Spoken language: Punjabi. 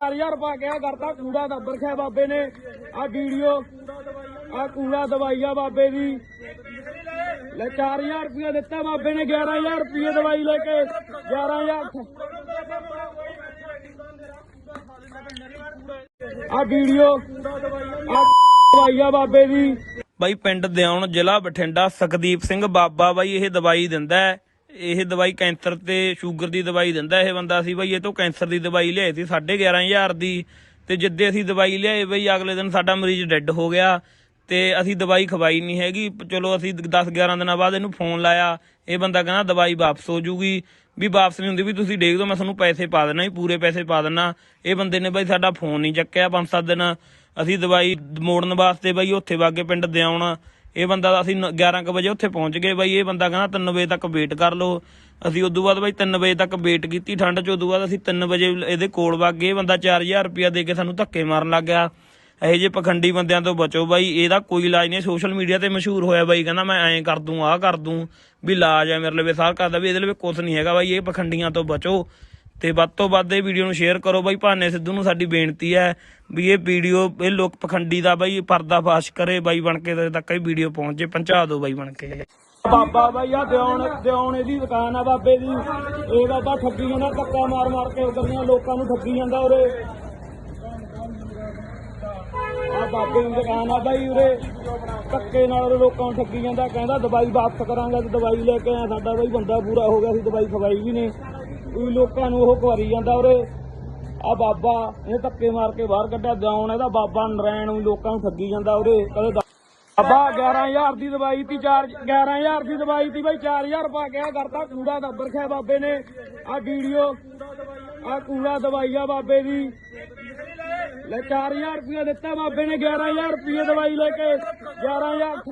4000 ਰੁਪਏ ਕਿਹਾ ਕਰਤਾ, ਕੂੜਾ ਦੱਬਰ ਖਿਆ ਬਾਬੇ ਨੇ। ਆ ਵੀਡੀਓ ਆ ਕੂੜਾ ਦਵਾਈਆ ਬਾਬੇ ਦੀ। ਲੈ 4000 ਰੁਪਏ ਦਿੱਤਾ ਬਾਬੇ ਨੇ 11000 ਰੁਪਏ ਦਵਾਈ ਲੈ ਕੇ 11000 ਆ ਵੀਡੀਓ ਆ ਦਵਾਈਆ ਬਾਬੇ ਦੀ। ਬਾਈ, ਪਿੰਡ ਦਿਉਣ ਜ਼ਿਲ੍ਹਾ ਬਠਿੰਡਾ ਸੁਖਦੀਪ ਸਿੰਘ ਬਾਬਾ ਬਾਈ ਇਹ ਦਵਾਈ ਦਿੰਦਾ ਹੈ। ਇਹ ਦਵਾਈ ਕੈਂਸਰ ਤੇ ਸ਼ੂਗਰ ਦੀ ਦਵਾਈ ਦਿੰਦਾ ਇਹ ਬੰਦਾ ਸੀ ਬਈ, ਇਹ ਤੋਂ ਕੈਂਸਰ ਦੀ ਦਵਾਈ ਲਿਆਈ ਸੀ 11500 ਦੀ। ਤੇ ਜਿੱਦੇ ਅਸੀਂ ਦਵਾਈ ਲਿਆਏ ਬਈ, ਅਗਲੇ ਦਿਨ ਸਾਡਾ ਮਰੀਜ਼ ਡੈੱਡ ਹੋ ਗਿਆ। ਤੇ ਅਸੀਂ ਦਵਾਈ ਖਵਾਈ ਨਹੀਂ ਹੈਗੀ। ਚਲੋ ਅਸੀਂ 10 11 ਦਿਨਾਂ ਬਾਅਦ ਇਹਨੂੰ ਫੋਨ ਲਾਇਆ। ਇਹ ਬੰਦਾ ਕਹਿੰਦਾ, ਦਵਾਈ ਵਾਪਸ ਹੋ ਜੂਗੀ। ਵੀ ਵਾਪਸ ਨਹੀਂ ਹੁੰਦੀ, ਵੀ ਤੁਸੀਂ ਦੇਖ ਦਿਓ ਮੈਂ ਤੁਹਾਨੂੰ ਪੈਸੇ ਪਾ ਦੇਣਾ ਹੀ ਪੂਰੇ ਪੈਸੇ ਪਾ ਦੇਣਾ ਇਹ ਬੰਦੇ ਨੇ ਬਾਈ ਸਾਡਾ ਫੋਨ ਨਹੀਂ ਚੱਕਿਆ ਪੰਜ ਸੱਤ ਦਿਨ। ਅਸੀਂ ਦਵਾਈ ਮੋੜਨ ਵਾਸਤੇ ਬਾਈ, ਉੱਥੇ ਵਾਗੇ ਪਿੰਡ ਦੇ ਆਉਣ ਇਹ ਬੰਦਾ ਅਸੀਂ 11 ਕੁ ਵਜੇ ਉੱਥੇ ਪਹੁੰਚ ਗਏ ਬਾਈ, ਇਹ ਬੰਦਾ ਕਹਿੰਦਾ 3 ਵਜੇ ਤੱਕ ਵੇਟ ਕਰ ਲਓ। ਅਸੀਂ ਉਦੋਂ ਬਾਅਦ ਬਾਈ 3 ਵਜੇ ਤੱਕ ਵੇਟ ਕੀਤੀ, ਠੰਡ ਚ ਉਦੋਂ ਬਾਅਦ ਅਸੀਂ 3 ਵਜੇ ਇਹਦੇ ਕੋਲ ਵਾਗੇ ਗਏ। ਬੰਦਾ 4000 ਰੁਪਇਆ ਦੇ ਕੇ ਸਾਨੂੰ ਧੱਕੇ ਮਾਰਨ ਲੱਗ ਗਿਆ। ਇਹੋ ਜਿਹੇ ਪਖੰਡੀ ਬੰਦਿਆਂ ਤੋਂ ਬਚੋ ਬਾਈ। ਇਹਦਾ ਕੋਈ ਇਲਾਜ ਨਹੀਂ ਸੋਸ਼ਲ ਮੀਡੀਆ ਤੇ ਮਸ਼ਹੂਰ ਹੋਇਆ ਬਾਈ, ਕਹਿੰਦਾ ਮੈਂ ਐਂ ਕਰ ਦੂੰ, ਆਹ ਕਰ ਦੂੰ, ਵੀ ਇਲਾਜ ਹੈ ਮੇਰੇ ਲਈ ਸਾਰ ਕਰਦਾ, ਵੀ ਇਹਦੇ ਲਈ ਕੁਝ ਨਹੀਂ ਹੈਗਾ ਬਾਈ, ਇਹ ਪਖੰਡੀਆਂ ਤੋਂ ਬਚੋ। ਤੇ ਵੱਧ ਤੋਂ ਵੱਧ ਇਹ ਵੀਡੀਓ ਨੂੰ ਸ਼ੇਅਰ ਕਰੋ ਬਾਈ। ਭਾਨੇ ਸਿੱਧੂ ਨੂੰ ਸਾਡੀ ਬੇਨਤੀ ਹੈ ਵੀ ਇਹ ਵੀਡੀਓ ਇਹ ਲੋਕ ਪਖੰਡੀ ਦਾ ਬਾਈ, ਪਰਦਾਫਾਸ਼ ਕਰੇ ਬਾਈ ਬਣ ਕੇ ਤੇ ਤੱਕ ਇਹ ਵੀਡੀਓ ਪਹੁੰਚ ਜੇ। ਪਹੁੰਚਾ ਦਿਓ ਬਾਈ ਬਣ ਕੇ। ਬਾਬਾ ਬਾਈ ਆ ਦਿਉਣ ਦਿਉਣ ਇਹਦੀ ਦੁਕਾਨ ਆ ਬਾਬੇ ਦੀ। ਇਹ ਬਾਬਾ ਠੱਗੀ ਜਾਂਦਾ, ਧੱਕਾ ਮਾਰ ਮਾਰ ਕੇ ਉਧਰੀਆਂ ਲੋਕਾਂ ਨੂੰ ਠੱਗੀ ਜਾਂਦਾ ਉਰੇ। ਆ ਬਾਬੇ ਦੀ ਦੁਕਾਨ ਆ ਬਾਈ ਉਰੇ। ਧੱਕੇ ਨਾਲ ਉਰੇ ਲੋਕਾਂ ਨੂੰ ਠੱਗੀ ਜਾਂਦਾ, ਕਹਿੰਦਾ ਦਵਾਈ ਵਾਪਸ ਕਰਾਂਗਾ ਤੇ ਦਵਾਈ ਲੈ ਕੇ ਆਇਆ। ਸਾਡਾ ਬਾਈ ਬੰਦਾ ਪੂਰਾ ਹੋ ਗਿਆ ਸੀ ਦਵਾਈ ਖਵਾਈ ਵੀ ਨੇ ਕੋਈ ਲੋਕਾਂ ਨੂੰ ਉਹ ਖਵਾਰੀ ਜਾਂਦਾ ਉਰੇ। ਆ ਬਾਬਾ ਇਹ ਧੱਕੇ ਮਾਰ ਕੇ ਬਾਹਰ ਕੱਢਿਆ ਦਿਉਣ ਇਹਦਾ ਬਾਬਾ ਨਰੈਣ ਨੂੰ ਲੋਕਾਂ ਨੂੰ ਠੱਗੀ ਜਾਂਦਾ ਉਰੇ। ਕਦੇ ਦ- 11000 ਦੀ ਦਵਾਈ ਤੀ 4 11000 ਦੀ ਦਵਾਈ ਤੀ ਬਈ 4000 ਪਾ ਗਿਆ ਕਰਤਾ, ਕੂੜਾ ਦੱਬਰ ਖਿਆ ਬਾਬੇ ਨੇ। ਆ ਵੀਡੀਓ ਆ ਕੂੜਾ ਦਵਾਈ ਆ ਬਾਬੇ ਦੀ। ਲੈ 4000 ਰੁਪਏ ਦਿੱਤਾ ਬਾਬੇ ਨੇ 11000 ਰੁਪਏ ਦਵਾਈ ਲੈ ਕੇ 11000